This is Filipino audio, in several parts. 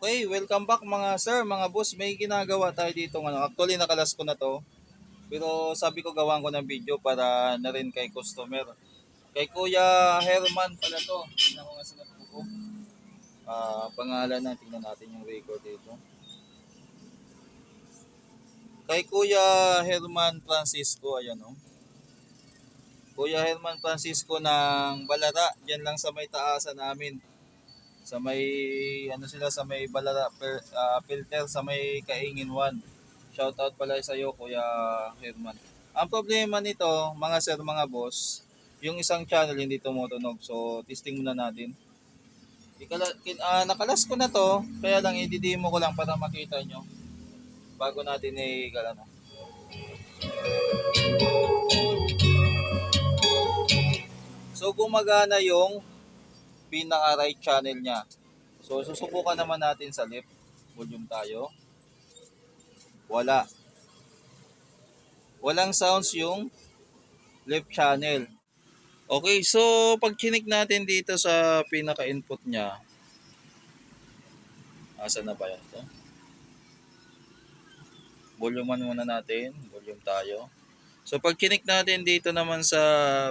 Okay, welcome back mga sir, mga boss. May ginagawa tayo dito. Ano. Actually, nakalas ko na to. Pero sabi ko gawan ko ng video para na rin kay customer. Kay Kuya Herman pala to. Tingnan ko nga sa notebook ko. Ah, pangalan na, tingnan natin yung record dito. Kay Kuya Herman Francisco, ayan o. Kuya Herman Francisco ng Balara, dyan lang sa may taasan namin sa may ano sila sa may Balara per, ah, filter sa may Kaingin 1. Shout out pala sa iyo Kuya Herman. Ang problema nito, mga sir, mga boss, yung isang channel hindi tumutunog. So, testing muna natin. Ikala, kin, ah, nakalas ko na to, kaya lang i-demo ko lang para makita nyo bago natin i-galano. So, gumagana yung pinaka right channel niya. So susubukan naman natin sa left volume tayo. Wala. Walang sounds yung left channel. Okay, so pag chinik natin dito sa pinaka input niya. Asa na ba yan to? Volume muna natin, volume tayo. So pag chinik natin dito naman sa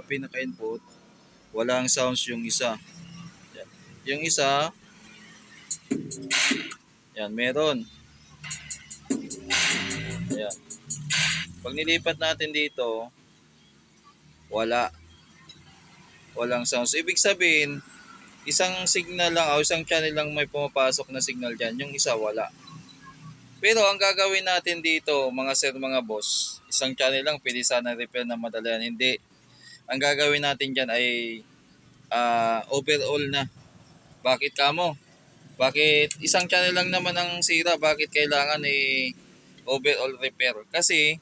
pinaka input, walang sounds yung isa. Yung isa, yan, meron. Ayan. Pag nilipat natin dito, wala. Walang sounds. Ibig sabihin, isang signal lang o isang channel lang may pumapasok na signal dyan. Yung isa, wala. Pero ang gagawin natin dito, mga sir, mga boss, isang channel lang, pwede sana repair na madali yan. Hindi. Ang gagawin natin dyan ay ah, overall na. Bakit kamo? Bakit isang channel lang naman ang sira? Bakit kailangan eh overall repair? Kasi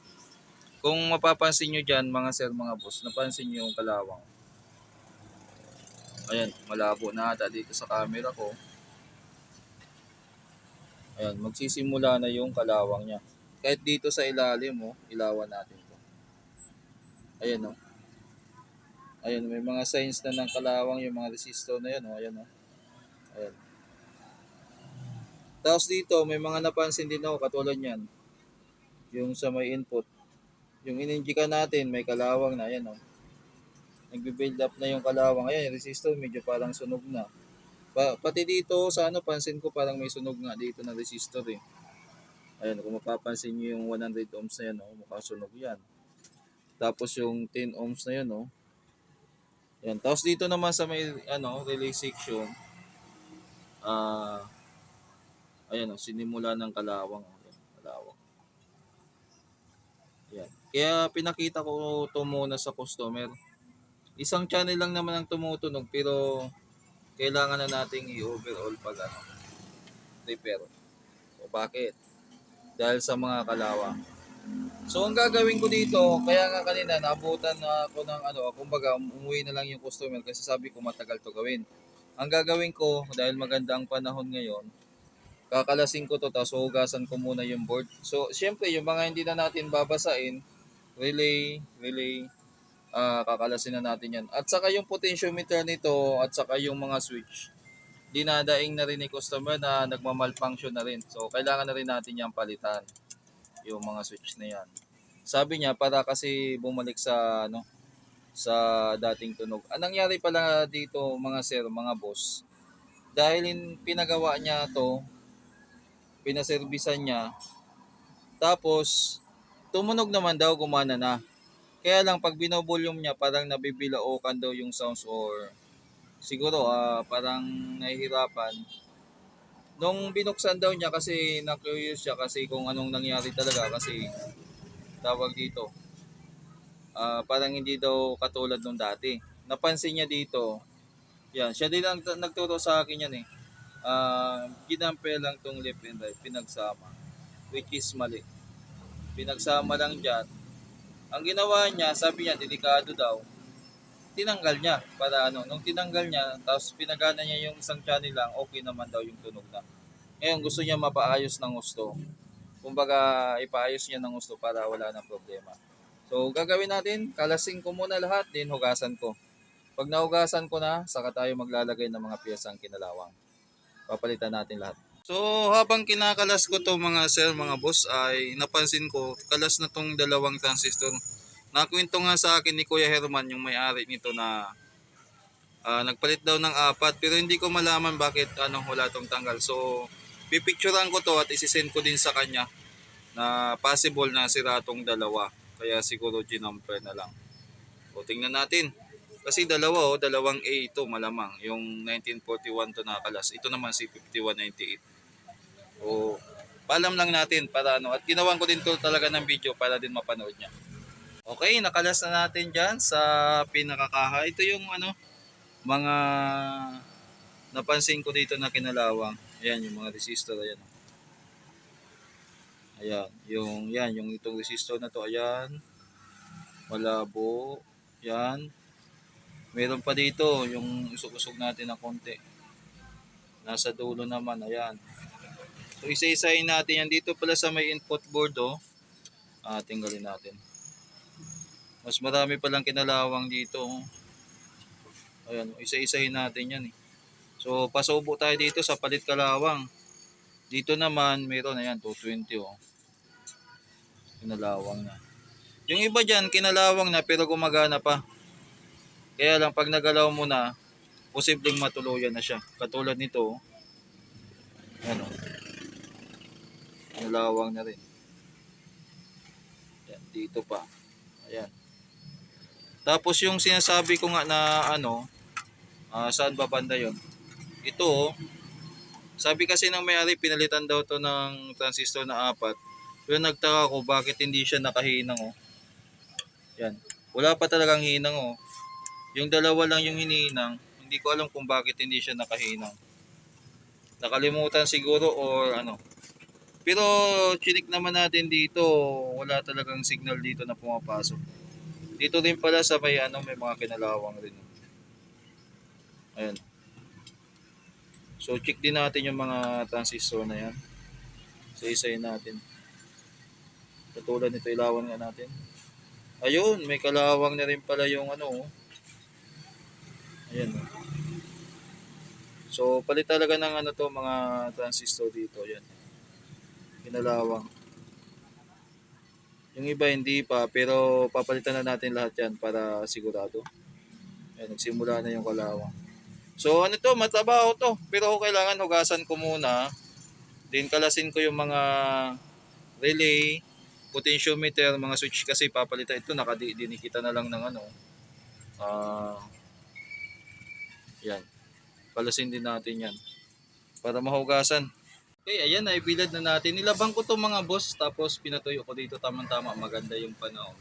kung mapapansin nyo dyan mga sir mga boss, napansin nyo yung kalawang. Ayan, malabo na ata dito sa camera ko. Ayan, magsisimula na yung kalawang niya. Kahit dito sa ilalim mo, ilawan natin to. Ayan o. Ayan, may mga signs na ng kalawang yung mga resistor na yan o. Ayan o. Ayan. Tapos dito, may mga napansin din ako katulad yan. Yung sa may input. Yung ininjika natin, may kalawang na. Ayan o. Nagbe-build up na yung kalawang. Ayan, yung resistor medyo parang sunog na. Pa, pati dito sa ano, pansin ko parang may sunog nga dito na resistor eh. Ayan, kung mapapansin nyo yung 100 ohms na yan, oh, mukhang sunog yan. Tapos yung 10 ohms na yan, oh. Yan. Tapos dito naman sa may ano, relay section, ah, ayan, oh, sinimula ng kalawang. Oh, yan, kalawang. Yan. Kaya pinakita ko to muna sa customer. Isang channel lang naman ang tumutunog pero kailangan na nating i-overall pag ano, repair. So bakit? Dahil sa mga kalawang. So ang gagawin ko dito, kaya nga kanina naabutan na ako ng ano, kumbaga umuwi na lang yung customer kasi sabi ko matagal to gawin. Ang gagawin ko, dahil maganda ang panahon ngayon, kakalasin ko to tapos hugasan ko muna yung board. So syempre yung mga hindi na natin babasain, relay, relay, ah kakalasin na natin yan. At saka yung potentiometer nito at saka yung mga switch, dinadaing na rin ni customer na nagmamalfunction na rin. So kailangan na rin natin yan palitan yung mga switch na yan. Sabi niya para kasi bumalik sa ano sa dating tunog. Anong nangyari pala dito mga sir, mga boss? Dahil in, pinagawa niya to, pinaservisan niya, tapos tumunog naman daw gumana na. Kaya lang pag binovolume niya parang nabibilaukan daw yung sounds or siguro ah, parang nahihirapan. Nung binuksan daw niya kasi na-curious siya kasi kung anong nangyari talaga kasi tawag dito. Ah, parang hindi daw katulad nung dati. Napansin niya dito. Yan, siya din ang nagturo sa akin yan eh. Ah, ginampe lang tong left and right, pinagsama. Which is mali. Pinagsama lang dyan. Ang ginawa niya, sabi niya, delikado daw. Tinanggal niya para ano, nung tinanggal niya, tapos pinagana niya yung isang channel lang, okay naman daw yung tunog na. Ngayon, gusto niya mapaayos ng gusto. Kumbaga, ipaayos niya ng gusto para wala ng problema. So, gagawin natin, kalasin ko muna lahat, din hugasan ko. Pag nahugasan ko na, saka tayo maglalagay ng mga piyesang kinalawang. Papalitan natin lahat. So habang kinakalas ko to mga sir, mga boss ay napansin ko kalas na tong dalawang transistor. Nakwento nga sa akin ni Kuya Herman yung may-ari nito na ah, nagpalit daw ng apat pero hindi ko malaman bakit ano wala tong tanggal. So pipicturean ko to at isisend ko din sa kanya na possible na sira tong dalawa. Kaya siguro ginumper na lang. O tingnan natin. Kasi dalawa oh, dalawang A ito malamang. Yung 1941 to nakalas. Ito naman si 5198. O paalam lang natin para ano. At ginawan ko din to talaga ng video para din mapanood niya. Okay, nakalas na natin dyan sa pinakakaha. Ito yung ano, mga napansin ko dito na kinalawang. Ayan, yung mga resistor. Ayan. Ayan, yung, yan, yung itong resistor na to. Ayan. Malabo. Yan. Meron pa dito, yung usok-usok natin na konti. Nasa dulo naman, ayan. So, isa-isahin natin yan. Dito pala sa may input board, oh. Ah, tinggalin natin. Mas marami palang kinalawang dito. oh. Ayan, isa-isahin natin yan, eh. So, pasubo tayo dito sa palit kalawang. Dito naman, meron, ayan, 220, oh. Kinalawang na. Yung iba dyan, kinalawang na pero gumagana pa. Kaya lang pag nagalaw mo na, posibleng matuluyan na siya. Katulad nito, ano, kinalawang na rin. Yan, dito pa. Ayan. Tapos yung sinasabi ko nga na ano, ah, saan ba banda yun? Ito, oh. Sabi kasi ng may-ari, pinalitan daw to ng transistor na apat. Pero nagtaka ko bakit hindi siya nakahinang oh. Yan. Wala pa talagang hinang oh. Yung dalawa lang yung hininang. Hindi ko alam kung bakit hindi siya nakahinang. Nakalimutan siguro or ano. Pero chinik naman natin dito, wala talagang signal dito na pumapasok. Dito din pala sa may ano, may mga kinalawang rin. Ayan. So check din natin yung mga transistor na yan. So isayin natin. Katulad nito ilawan nga natin. Ayun, may kalawang na rin pala yung ano. oh. Ayan. oh. So palit talaga ng ano to mga transistor dito. Ayan. Kinalawang. Yung iba hindi pa pero papalitan na natin lahat yan para sigurado. Ayan, nagsimula na yung kalawang. So ano to, matabaho to. Pero kailangan hugasan ko muna. Din kalasin ko yung mga relay, potentiometer, mga switch kasi papalitan ito. Nakadinikita na lang ng ano. Ah, yan. Palasin din natin yan. Para mahugasan. Okay, ayan, naibilad na natin. Nilabang ko to mga boss, tapos pinatuyo ko dito tamang-tama. Maganda yung panahon.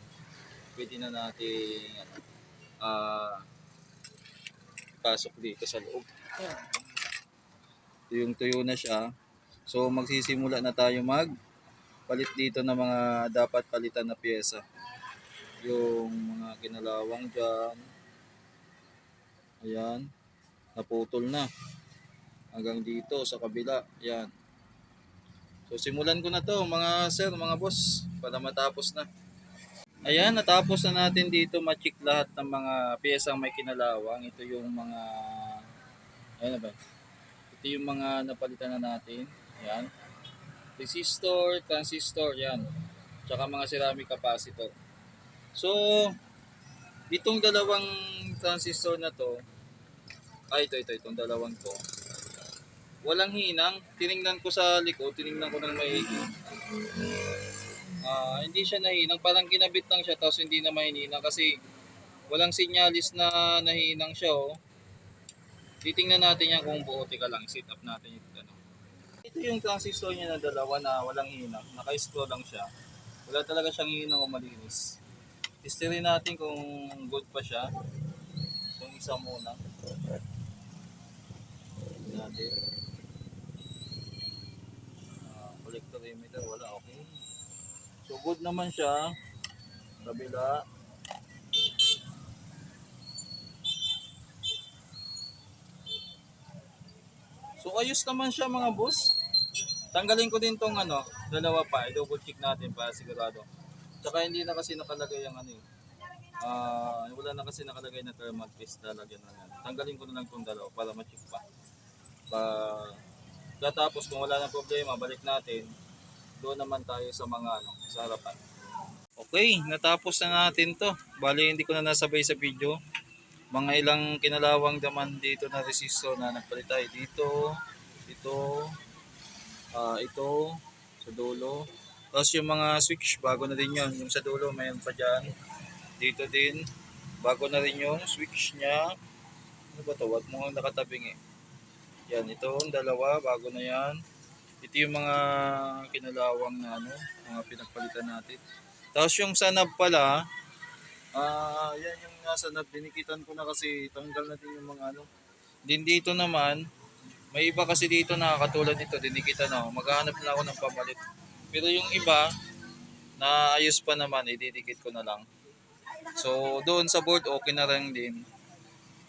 Pwede na natin, ano, ah, pasok dito sa loob. Tuyong-tuyo na siya. So magsisimula na tayo mag palit dito ng mga dapat palitan na pyesa. Yung mga kinalawang dyan. Ayan. Naputol na. Hanggang dito sa kabila. Ayan. So simulan ko na to mga sir, mga boss. Para matapos na. Ayan, natapos na natin dito ma-check lahat ng mga piyesang may kinalawang. Ito yung mga ayan na ba? Ito yung mga napalitan na natin. Ayan. Resistor, transistor, yan. Tsaka mga ceramic capacitor. So, itong dalawang transistor na to, ay ito, ito, itong dalawang to. Walang hinang. Tiningnan ko sa likod, tiningnan ko ng maigi. Ah, hindi siya nahinang, parang kinabit lang siya tapos hindi na mahinang kasi walang sinyalis na nahinang siya oh. Titingnan natin yan kung buo tika lang, sit up natin yung ano. Ito yung transistor niya na dalawa na walang hinang, naka-scroll lang siya. Wala talaga siyang hinang o malinis. Testerin natin kung good pa siya. Yung isa muna. Natin. Ah, collectometer, wala, okay. So good naman siya. Kabila. So ayos naman siya mga boss. Tanggalin ko din tong ano, dalawa pa. I-double check natin para sigurado. Tsaka hindi na kasi nakalagay ang ano eh. Ah, wala na kasi nakalagay na thermal paste lalagyan na yan. Tanggalin ko na lang tong dalawa para ma-check pa. Pa Katapos kung wala nang problema, balik natin. Doon naman tayo sa mga ano, sa harapan. Okay, natapos na natin to. Bali, hindi ko na nasabay sa video. Mga ilang kinalawang daman dito na resistor na nagpalit tayo dito, ito, ah ito, sa dulo. Tapos yung mga switch, bago na din yun. Yung sa dulo, mayroon pa dyan. Dito din, bago na rin yung switch niya. Ano ba to? Wag mo nakatabing eh. Yan, ito, dalawa, bago na yan. Ito yung mga kinalawang na ano, mga pinagpalitan natin. Tapos yung sanab pala, ah, yan yung nasa sanab, dinikitan ko na kasi tanggal na din yung mga ano. Din dito naman, may iba kasi dito na katulad nito, dinikitan ako. Maghahanap na ako ng pamalit. Pero yung iba, na ayos pa naman, ididikit ko na lang. So, doon sa board, okay na rin din.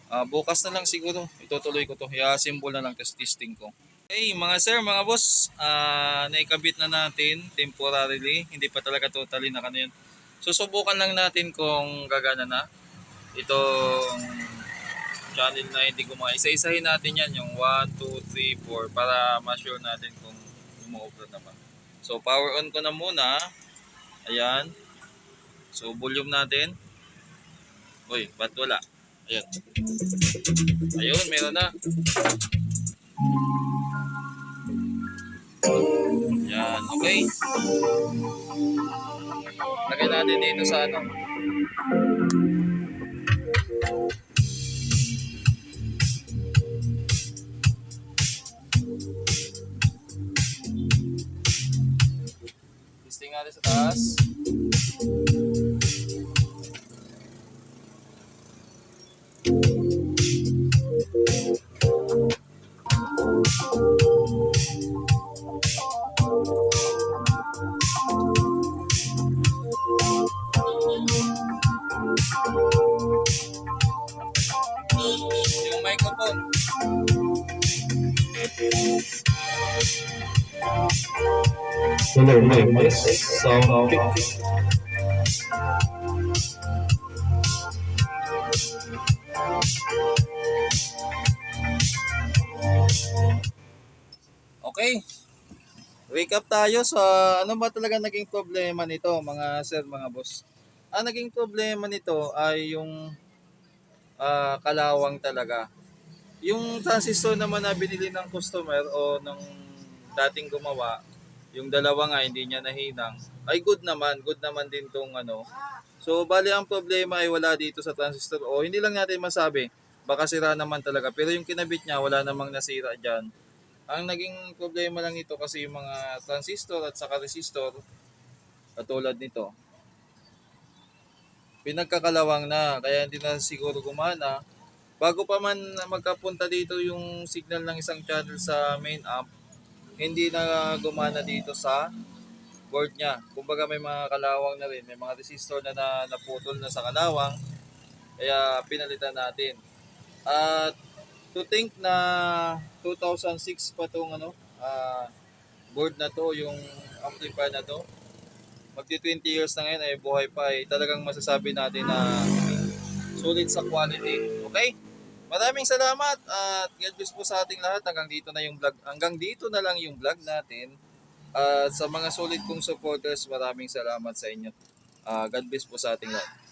Ah, bukas na lang siguro, itutuloy ko to. I-assemble na lang, test testing ko. Hey, mga sir, mga boss, ah naikabit na natin temporarily. Hindi pa talaga totally na yun. Susubukan lang natin kung gagana na. Itong channel na hindi gumaya. Isa-isahin natin yan, yung 1, 2, 3, 4 para ma-sure natin kung umu-upload naman. So, power on ko na muna. Ayan. So, volume natin. Uy, ba't wala? Ayan. Ayun, meron na. Yan, okay. Lagay natin dito sa ano. Testing natin sa taas. Yung microphone. Hello, my mic sound. Okay. Wake up tayo sa ano ba talaga naging problema nito mga sir, mga boss. Ang naging problema nito ay yung ah, kalawang talaga. Yung transistor naman na binili ng customer o ng dating gumawa, yung dalawa nga hindi niya nahinang, ay good naman, good naman din tong ano. So bali ang problema ay wala dito sa transistor o hindi lang natin masabi, baka sira naman talaga. Pero yung kinabit niya wala namang nasira diyan. Ang naging problema lang nito kasi yung mga transistor at saka resistor katulad nito. Pinagkakalawang na kaya hindi na siguro gumana. Bago pa man magkapunta dito yung signal ng isang channel sa main amp, hindi na gumana dito sa board niya. Kumbaga may mga kalawang na rin, may mga resistor na, na naputol na sa kalawang. Kaya pinalitan natin. At to think na 2006 pa tong ano, ah, board na to, yung amplifier na to. Magti 20 years na ngayon ay buhay pa ay talagang masasabi natin na sulit sa quality. Okay? Maraming salamat at God bless po sa ating lahat. Hanggang dito na yung vlog. Hanggang dito na lang yung vlog natin. At sa mga solid kong supporters, maraming salamat sa inyo. Ah, God bless po sa ating lahat.